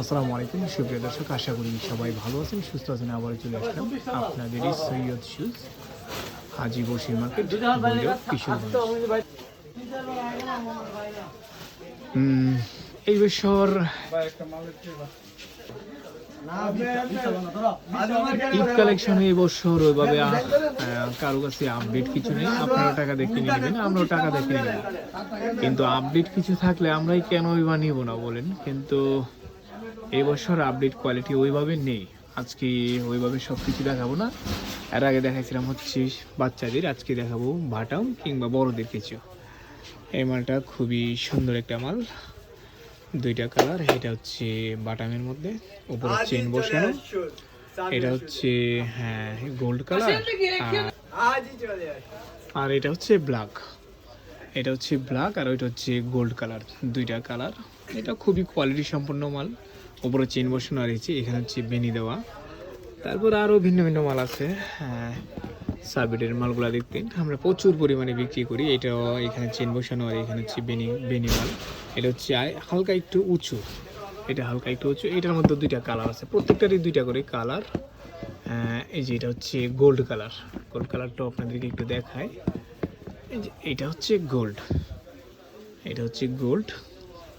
আসসালামু আলাইকুম, সুপ্রিয় দর্শক, আশা করি সবাই ভালো আছেন, সুস্থ আছেন আবার চলে আসলাম আপনাদেরই সৈয়দ শুজ, হাজি বসির মার্কেট এই বছর ঈদ কালেকশনে এই বছর ওইভাবে কারও কাছে আপডেট কিছু নেই। আপনারা টাকা দেখে নেবেন, আমরাও টাকা দেখে নেব। কিন্তু আপডেট কিছু থাকলে আমরাই কেন ওইবা নিব না বলেন? কিন্তু এই বছর আপডেট কোয়ালিটি ওইভাবে নেই। আজকে ওইভাবে সব কিছু দেখাবো না। এর আগে দেখাইছিলাম হচ্ছে বাচ্চাদের, আজকে দেখাবো বাটাম কিংবা বড়দের কিছু। এই মালটা খুবই সুন্দর একটা মাল। দুইটা কালার এটা হচ্ছে বাটামের মধ্যে উপরে চেন বসানো। এটা হচ্ছে হ্যাঁ গোল্ড কালার। আর এটা হচ্ছে ব্ল্যাক এটা হচ্ছে ব্ল্যাক আর ওইটা হচ্ছে গোল্ড কালার দুইটা কালার। এটা খুবই কোয়ালিটি সম্পন্ন মাল। উপরে চেন বসানো রয়েছে এখানে হচ্ছে বেনি দেওয়া। তারপর আরও ভিন্ন ভিন্ন মাল আছে। হ্যাঁ সাবিটের মালগুলো দেখতেন আমরা প্রচুর পরিমাণে বিক্রি করি। এটাও এখানে চেন বসানো আর এখানে হচ্ছে বেনি বেনি মাল। এটা হচ্ছে হালকা একটু উঁচু। এটা হালকা একটু উঁচু। এটার মধ্যে দুইটা কালার আছে। প্রত্যেকটারই দুইটা করে কালার। এই যে এটা হচ্ছে গোল্ড কালার। গোল্ড কালারটাও আপনাদেরকে একটু দেখায় এই যে এটা হচ্ছে গোল্ড। এটা হচ্ছে গোল্ড।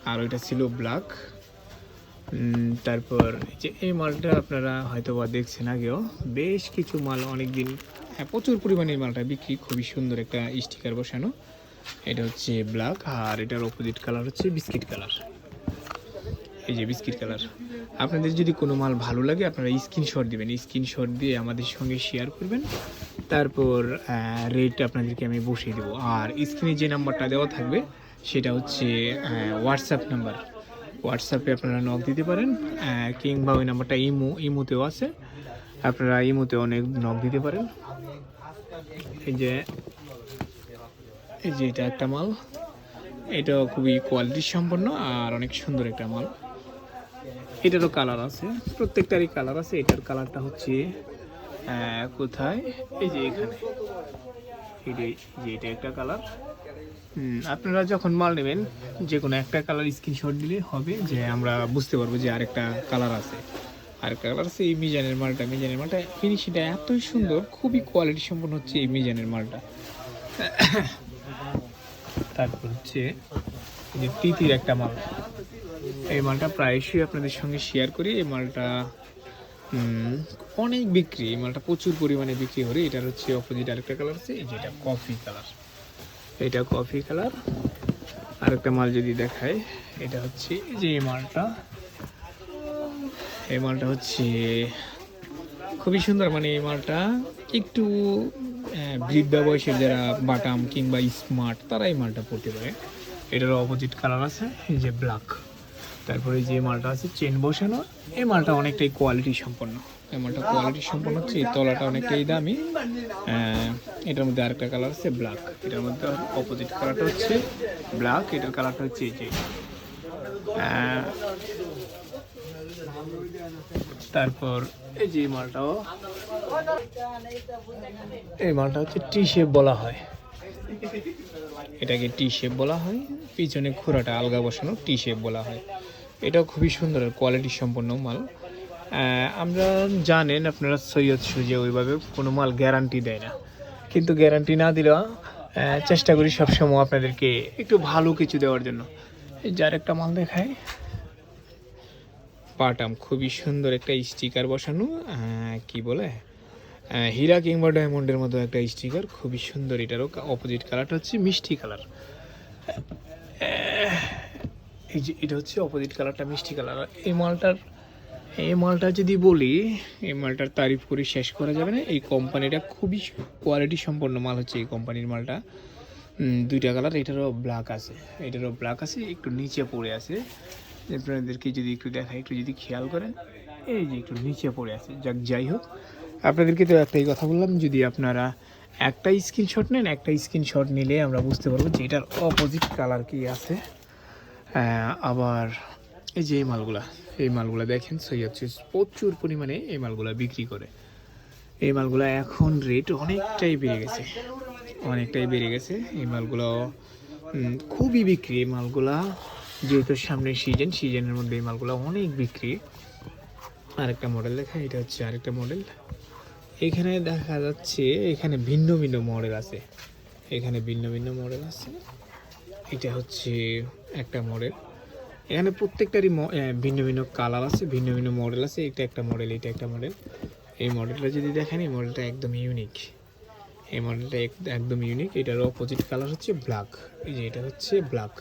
আর ওইটা ছিল ব্ল্যাক। তারপর এই যে এই মালটা আপনারা হয়তো বা দেখছেন আগেও। বেশ কিছু মাল অনেক দিন হ্যাঁ প্রচুর পরিমাণে মালটা বিক্রি, খুবই সুন্দর একটা স্টিকার বসানো। এটা হচ্ছে ব্ল্যাক আর এটার অপোজিট কালার হচ্ছে বিস্কিট কালার এই যে বিস্কিট কালার আপনাদের যদি কোনো মাল ভালো লাগে, আপনারা স্ক্রিনশট দিবেন। স্ক্রিনশট দিয়ে আমাদের সঙ্গে শেয়ার করবেন। তারপর রেট আপনাদেরকে আমি বসিয়ে দেবো। আর স্ক্রিনে যে নাম্বারটা দেওয়া থাকবে, সেটা হচ্ছে হোয়াটসঅ্যাপ নাম্বার হোয়াটসঅ্যাপে আপনারা নক দিতে পারেন। কিংবা ওই নাম্বারটা ইমো ইমোতেও আছে। আপনারা ইমোতে অনেক নক দিতে পারেন। এই যে এই যে এটা একটা মাল। এটাও খুবই কোয়ালিটি সম্পন্ন আর অনেক সুন্দর একটা মাল। এটারও কালার আছে, প্রত্যেকটারই কালার আছে। এটার কালারটা হচ্ছে কোথায়? এই যে এখানে। এই যে যে এটা একটা কালার আপনারা যখন মাল নেবেন যে কোনো একটা কালার স্ক্রিনশট দিলে হবে যে আমরা বুঝতে পারব যে আরেকটা কালার আছে। আরেকটা কালার আছে এই মিজানের মালটা। মিজানের মালটা ফিনিশিংটা এতই সুন্দর, খুবই কোয়ালিটি সম্পন্ন হচ্ছে এই মিজানের মালটা। তারপর হচ্ছে যে তিতির একটা মাল। এই মালটা প্রায়শই আপনাদের সঙ্গে শেয়ার করি। এই মালটা অনেক বিক্রি। এই মালটা প্রচুর পরিমাণে বিক্রি করে। এটার হচ্ছে অপোজিট আরেকটা কালার আছে, এই যেটা কফি কালার এটা কফি কালার আরেকটা মাল যদি দেখায় এটা হচ্ছে যে এই মালটা। এই মালটা হচ্ছে খুবই সুন্দর মানে এই মালটা একটু বৃদ্ধ বয়সের যারা বাটাম কিংবা স্মার্ট তারা এই মালটা পড়তে পারে। এটার অপোজিট কালার আছে যে ব্ল্যাক তারপরে যে মালটা আছে চেন বসানো, এই মালটা অনেকটাই কোয়ালিটি সম্পন্ন। এই মালটা কোয়ালিটি সম্পন্ন হচ্ছে, এই তলাটা অনেকটাই দামি। এটার মধ্যে আরেকটা কালার আছে ব্ল্যাক এটার মধ্যে অপোজিট কালারটা হচ্ছে ব্ল্যাক এটার কালারটা হচ্ছে এই যে। তারপর এই যে মালটাও। এই মালটা হচ্ছে টি শেপ বলা হয়। এটাকে টি শেপ বলা হয় পিছনে খুঁড়াটা আলগা বসানো টি শেপ বলা হয়। এটাও খুবই সুন্দর কোয়ালিটি সম্পন্ন মাল। আমরা জানেন আপনারা সৈয়দ সুজে ওইভাবে কোনো মাল গ্যারান্টি দেয় না। কিন্তু গ্যারান্টি না দিলেও চেষ্টা করি সবসময় আপনাদেরকে একটু ভালো কিছু দেওয়ার জন্য। এই যার একটা মাল দেখায়। পাটাম, খুবই সুন্দর একটা স্টিকার বসানো কি বলে? হীরা কিংবা ডায়মন্ডের মতো একটা স্টিকার খুবই সুন্দর এটারও অপোজিট কালারটা হচ্ছে মিষ্টি কালার এই যে এটা হচ্ছে অপোজিট কালারটা মিষ্টি কালার এই মালটার, এই মালটা যদি বলি, এই মালটার তারিফ করে শেষ করা যাবে না। এই কোম্পানিটা খুবই কোয়ালিটি সম্পন্ন মাল হচ্ছে এই কোম্পানির মালটা। দুইটা কালার এটারও ব্ল্যাক আছে। এটারও ব্ল্যাক আছে, একটু নিচে পড়ে আছে। আপনাদেরকে যদি একটু দেখাই, একটু যদি খেয়াল করেন, এই যে একটু নিচে পড়ে আছে, যাক, যাই হোক। আপনাদেরকে তো একটাই কথা বললাম, যদি আপনারা একটা স্ক্রিনশট নেন, একটা স্ক্রিনশট নিলে আমরা বুঝতে পারব যে এটার অপোজিট কালার কি আছে। আবার এই যে এই মালগুলা এই মালগুলা দেখেন, সৈয়দ সুইস প্রচুর পরিমাণে এই মালগুলা বিক্রি করে। এই মালগুলা এখন রেট অনেকটাই বেড়ে গেছে, অনেকটাই বেড়ে গেছে। এই মালগুলো খুবই বিক্রি, এই মালগুলা যেহেতু সামনে সিজন সিজনের মধ্যে এই মালগুলো অনেক বিক্রি। আরেকটা মডেল দেখা এটা হচ্ছে আরেকটা মডেল এখানে দেখা যাচ্ছে, এখানে ভিন্ন ভিন্ন মডেল আছে। এখানে ভিন্ন ভিন্ন মডেল আছে। এটা হচ্ছে একটা মডেল এখানে প্রত্যেকটারই ভিন্ন ভিন্ন কালার আছে, ভিন্ন ভিন্ন মডেল আছে। এটা একটা মডেল এটা একটা মডেল এই মডেলটা যদি দেখেন, এই মডেলটা একদম ইউনিক এই মডেলটা এক- একদম ইউনিক এটার অপোজিট কালার হচ্ছে ব্ল্যাক এই যে এটা হচ্ছে ব্ল্যাক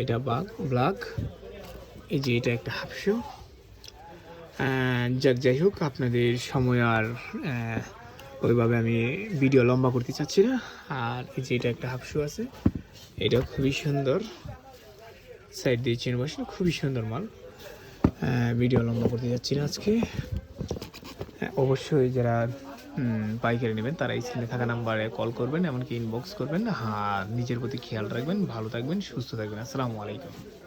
এটা বাঘ, ব্ল্যাক। এই যে এটা একটা হাফশো। যাক, যাই হোক, আপনাদের সময় আর ওইভাবে আমি ভিডিও লম্বা করতে চাচ্ছি না। আর এই যে এটা একটা হাফশো আছে এটা খুবই সুন্দর। সাইড দিয়ে চেন বসে খুবই সুন্দর মাল। ভিডিও লম্বা করতে যাচ্ছি না আজকে। অবশ্যই যারা পাইকারি নেবেন, তারা এই স্ক্রিনে থাকা নাম্বারে কল করবেন, এমনকি ইনবক্স করবেন। হ্যাঁ নিজের প্রতি খেয়াল রাখবেন, ভালো থাকবেন, সুস্থ থাকবেন। আসসালামু আলাইকুম।